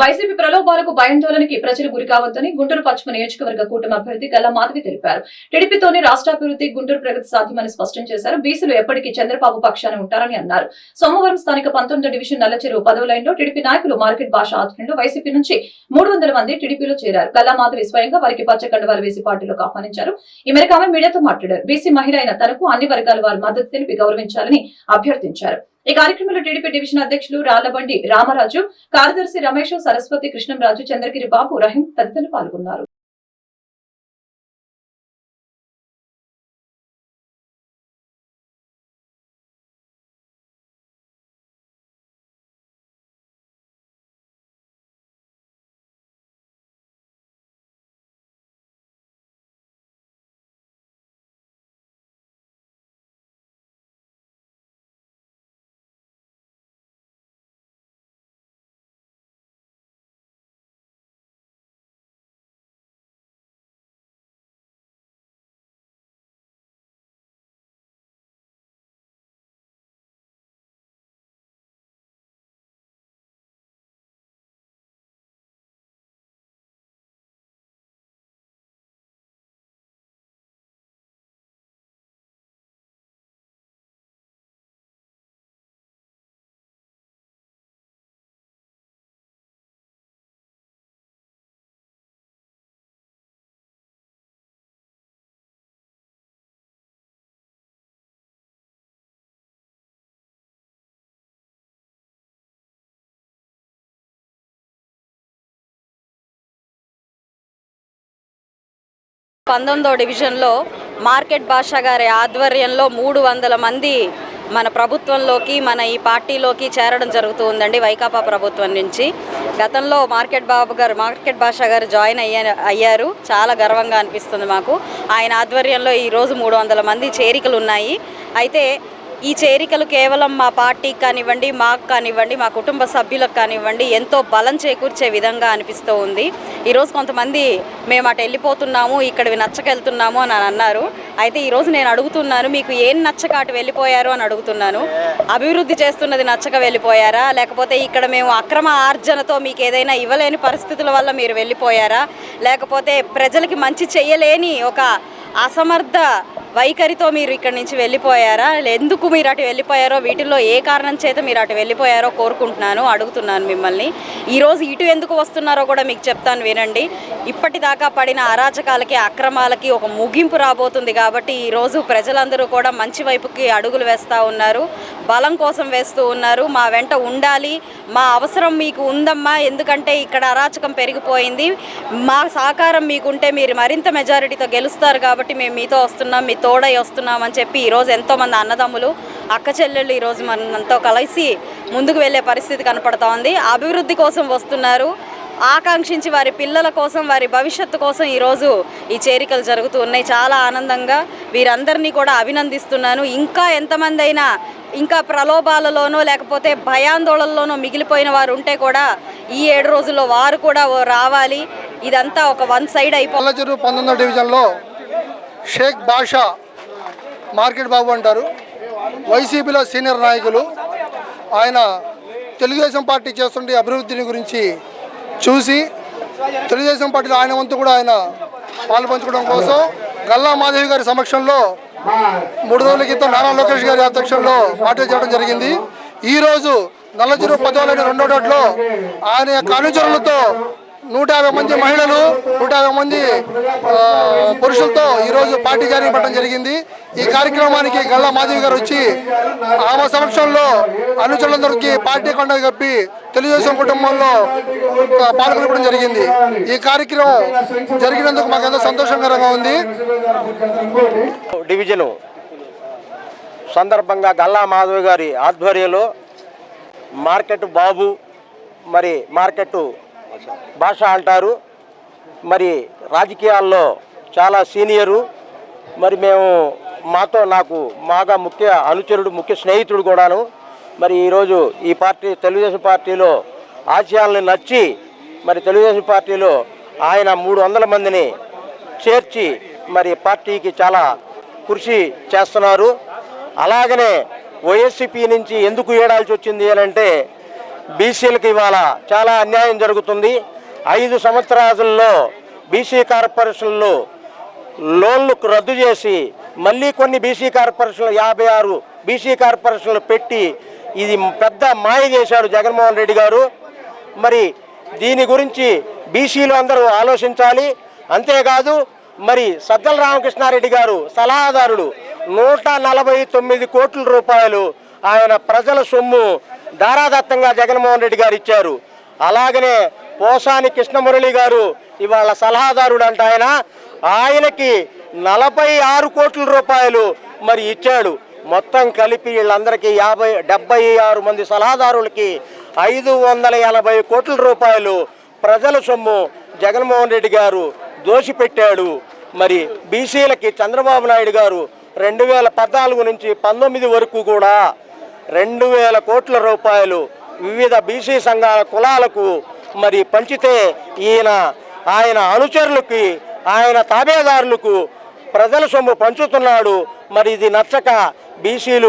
YCP ప్రలోభాలకు భయాందోళనకి ప్రజలు గురి కావద్దని గుంటూరు పశ్చిమ నియోజకవర్గ కూటమి అభ్యర్థి గల్లా మాధవి తెలిపారు. టీడీపీతోనే రాష్ట్రాభివృద్ధి గుంటూరు ప్రగతి సాధ్యమని స్పష్టం చేశారు. బీసీలు ఎప్పటికీ చంద్రబాబు పక్షాన ఉంటారని అన్నారు. సోమవారం స్థానిక పంతొమ్మిది డివిజన్ నల్లచెరువు పదవ లైన్లో టీడీపీ నాయకులు మార్కెట్ భాష ఆధ్వర్యంలో వైసీపీ నుంచి మూడు వందల మంది టీడీపీలో చేరారు. గల్లా మాధవి స్వయంగా వారికి పచ్చ కండువాలు వేసి పార్టీలోకి ఆహ్వానించారు. ఈ మేరకు ఆమె మీడియాతో మాట్లాడారు. బీసీ మహిళ అయిన తనకు అన్ని వర్గాల వారి మద్దతు తెలిపి గౌరవించాలని అభ్యర్థించారు. ఈ కార్యక్రమంలో టీడీపీ డివిజన్ అధ్యక్షులు రాళ్ళబండి రామరాజు కార్యదర్శి రమేష్ సరస్వతి కృష్ణంరాజు చంద్రగిరి బాబు రహీం తదితరులు పాల్గొన్నారు. పంతొమ్మిదో డివిజన్లో మార్కెట్ భాషా గారి ఆధ్వర్యంలో మూడు వందల మంది మన ప్రభుత్వంలోకి మన ఈ పార్టీలోకి చేరడం జరుగుతూ ఉందండి వైకాపా ప్రభుత్వం నుంచి. గతంలో మార్కెట్ బాబు గారు మార్కెట్ భాషా గారు జాయిన్ అయ్యా అయ్యారు. చాలా గర్వంగా అనిపిస్తుంది మాకు. ఆయన ఆధ్వర్యంలో ఈరోజు మూడు వందల మంది చేరికలు ఉన్నాయి. అయితే ఈ చేరికలు కేవలం మా పార్టీకి కానివ్వండి మాకు కానివ్వండి మా కుటుంబ సభ్యులకు కానివ్వండి ఎంతో బలం చేకూర్చే విధంగా అనిపిస్తూ ఉంది. ఈరోజు కొంతమంది మేము అటు వెళ్ళిపోతున్నాము ఇక్కడివి నచ్చకెళ్తున్నాము అని అన్నారు. అయితే ఈరోజు నేను అడుగుతున్నాను మీకు ఏం నచ్చక అటు వెళ్ళిపోయారు అని అడుగుతున్నాను. అభివృద్ధి చేస్తున్నది నచ్చక వెళ్ళిపోయారా? లేకపోతే ఇక్కడ మేము అక్రమ ఆర్జనతో మీకు ఏదైనా ఇవ్వలేని పరిస్థితుల వల్ల మీరు వెళ్ళిపోయారా? లేకపోతే ప్రజలకి మంచి చేయలేని ఒక అసమర్థ వైఖరితో మీరు ఇక్కడి నుంచి వెళ్ళిపోయారా? ఎందుకు మీరు అటు వెళ్ళిపోయారో? వీటిల్లో ఏ కారణం చేత మీరు అటు వెళ్ళిపోయారో కోరుకుంటున్నాను అడుగుతున్నాను మిమ్మల్ని. ఈరోజు ఇటు ఎందుకు వస్తున్నారో కూడా మీకు చెప్తాను వినండి. ఇప్పటిదాకా పడిన అరాచకాలకి అక్రమాలకి ఒక ముగింపు రాబోతుంది కాబట్టి ఈరోజు ప్రజలందరూ కూడా మంచి వైపుకి అడుగులు వేస్తూ ఉన్నారు. బలం కోసం వేస్తూ ఉన్నారు. మా వెంట ఉండాలి. మా అవసరం మీకు ఉందమ్మా. ఎందుకంటే ఇక్కడ అరాచకం పెరిగిపోయింది. మా సహకారం మీకుంటే మీరు మరింత మెజారిటీతో గెలుస్తారు కాబట్టి మేము మీతో వస్తున్నాం. మీ తోడై వస్తున్నాం అని చెప్పి ఈరోజు ఎంతోమంది అన్నదమ్ములు అక్క చెల్లెళ్ళు ఈరోజు మనతో కలిసి ముందుకు వెళ్ళే పరిస్థితి కనపడుతోంది అభివృద్ధి కోసం వస్తున్నారు. ఆకాంక్షించి వారి పిల్లల కోసం వారి భవిష్యత్తు కోసం ఈరోజు ఈ చేరికలు జరుగుతూ ఉన్నాయి. చాలా ఆనందంగా వీరందరినీ కూడా అభినందిస్తున్నాను. ఇంకా ఎంతమంది అయినా ఇంకా ప్రలోభాలలోనో లేకపోతే భయాందోళనలోనో మిగిలిపోయిన వారు ఉంటే కూడా ఈ ఏడు రోజుల్లో వారు కూడా రావాలి. ఇదంతా ఒక వన్ సైడ్ అయిపో పంతొమ్మిదో డివిజన్లో షేక్ బాషా మార్కెట్ బాబు అంటారు. వైసీపీలో సీనియర్ నాయకులు. ఆయన తెలుగుదేశం పార్టీ చేస్తుండే అభివృద్ధిని గురించి చూసి తెలుగుదేశం పార్టీలో ఆయన వంతు కూడా ఆయన పాలు పంచుకోవడం కోసం గల్లా మాధవి గారి సమక్షంలో మూడు రోజుల క్రితం నారా లోకేష్ గారి అధ్యక్షంలో పార్టీ చేయడం జరిగింది. ఈరోజు రోజు పదవులైన రెండో డోట్లో ఆయన యొక్క అనుచరులతో నూట యాభై మంది మహిళలు నూట యాభై మంది పురుషులతో ఈరోజు పార్టీ జాయిన్ జరిగింది. ఈ కార్యక్రమానికి గల్లా మాధవి గారు వచ్చి ఆమె సమక్షంలో అనుచరులందరికీ పార్టీ కొండ కప్పి తెలుగుదేశం కుటుంబంలో పాల్గొనడం జరిగింది. ఈ కార్యక్రమం జరిగినందుకు మాకు ఎంతో సంతోషకరంగా ఉంది. డివిజను సందర్భంగా గల్లా మాధవి గారి ఆధ్వర్యంలో మార్కెట్ బాబు మరి మార్కెట్ భాష అంటారు. మరి రాజకీయాల్లో చాలా సీనియరు. మరి మేము మాతో నాకు మాగా ముఖ్య అనుచరుడు ముఖ్య స్నేహితుడు కూడాను. మరి ఈరోజు ఈ పార్టీ తెలుగుదేశం పార్టీలో ఆశయాలను నచ్చి మరి తెలుగుదేశం పార్టీలో ఆయన మూడు వందల మందిని చేర్చి మరి పార్టీకి చాలా కృషి చేస్తున్నారు. అలాగనే వైఎస్సిపి నుంచి ఎందుకు ఏడాల్సి వచ్చింది అని అంటే బీసీలకు ఇవాళ చాలా అన్యాయం జరుగుతుంది. ఐదు సంవత్సరాల్లో బీసీ కార్పొరేషన్లు లోన్లు రద్దు చేసి మళ్ళీ కొన్ని బీసీ కార్పొరేషన్లు యాభై ఆరు బీసీ కార్పొరేషన్లు పెట్టి ఇది పెద్ద మాయ చేశాడు జగన్మోహన్ రెడ్డి గారు. మరి దీని గురించి బీసీలు అందరూ ఆలోచించాలి. అంతేకాదు మరి సజ్జల రామకృష్ణారెడ్డి గారు సలహాదారుడు నూట నలభై తొమ్మిది కోట్ల రూపాయలు ఆయన ప్రజల సొమ్ము దారాదత్తంగా జగన్మోహన్ రెడ్డి గారు ఇచ్చారు. అలాగనే పోసాని కృష్ణమురళి గారు ఇవాళ సలహాదారుడు అంట ఆయన. ఆయనకి నలభై ఆరు కోట్ల రూపాయలు మరి ఇచ్చాడు. మొత్తం కలిపి వీళ్ళందరికీ యాభై డెబ్బై ఆరు మంది సలహాదారులకి ఐదు వందల ఎనభై కోట్ల రూపాయలు. ప్రజల సొమ్ము జగన్మోహన్ రెడ్డి గారు దోషిపెట్టాడు. మరి బీసీలకి చంద్రబాబు నాయుడు గారు రెండు వేల పద్నాలుగు నుంచి పంతొమ్మిది వరకు కూడా రెండు వేల కోట్ల రూపాయలు వివిధ బీసీ సంఘాల కులాలకు మరి పంచితే ఈయన ఆయన అనుచరులకి ఆయన తాబేదారులకు ప్రజల సొమ్ము పంచుతున్నాడు. మరి ఇది నచ్చక బీసీలు